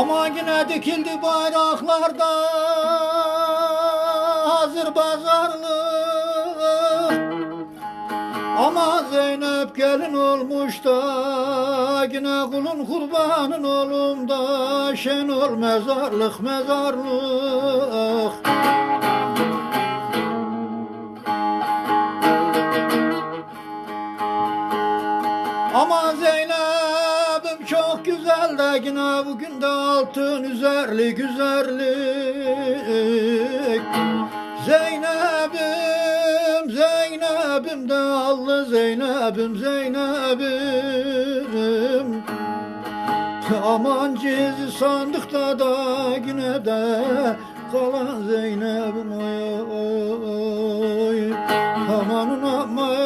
Ama yine dikildi bayraklarda. Hazır pazarlık Ama Zeynep gelin olmuş da yine kulun kurbanın oğlum da şen ol mezarlık mezarlık yine bugün de altın üzerli güzellik. Zeynep'im Zeynep'im de allı Zeynep'im Zeynep'im. Aman cizi sandıkta da yine de kalan Zeynep'im oy oy Amanın aman.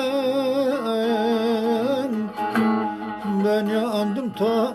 Ben yandım tanrım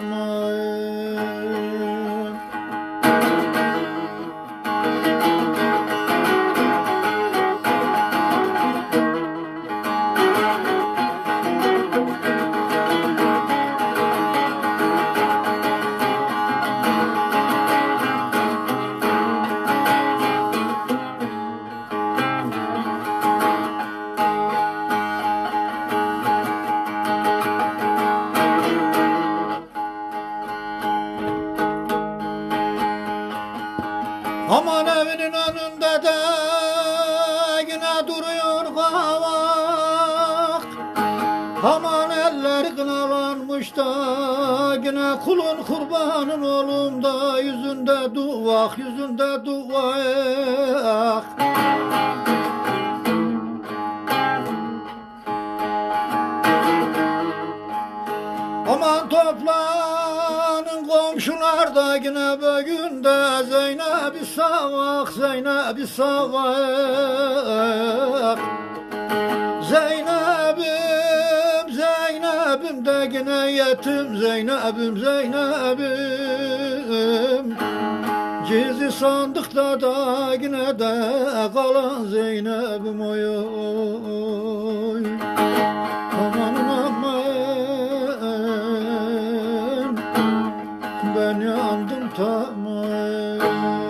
Aman evinin önünde de yine duruyor kavak Aman eller kınalanmış da yine kulun kurbanın oğlum da Yüzünde duvak yüzünde duvak. Aman toplanın komşular da yine bugün de Zeynep'i savak, Zeynep'i savak Zeynep'im, Zeynep'im de yine yetim Zeynep'im, Zeynep'im. Gizli sandıkta da yine de kalan Zeynep'im oy oy seni andım tamam.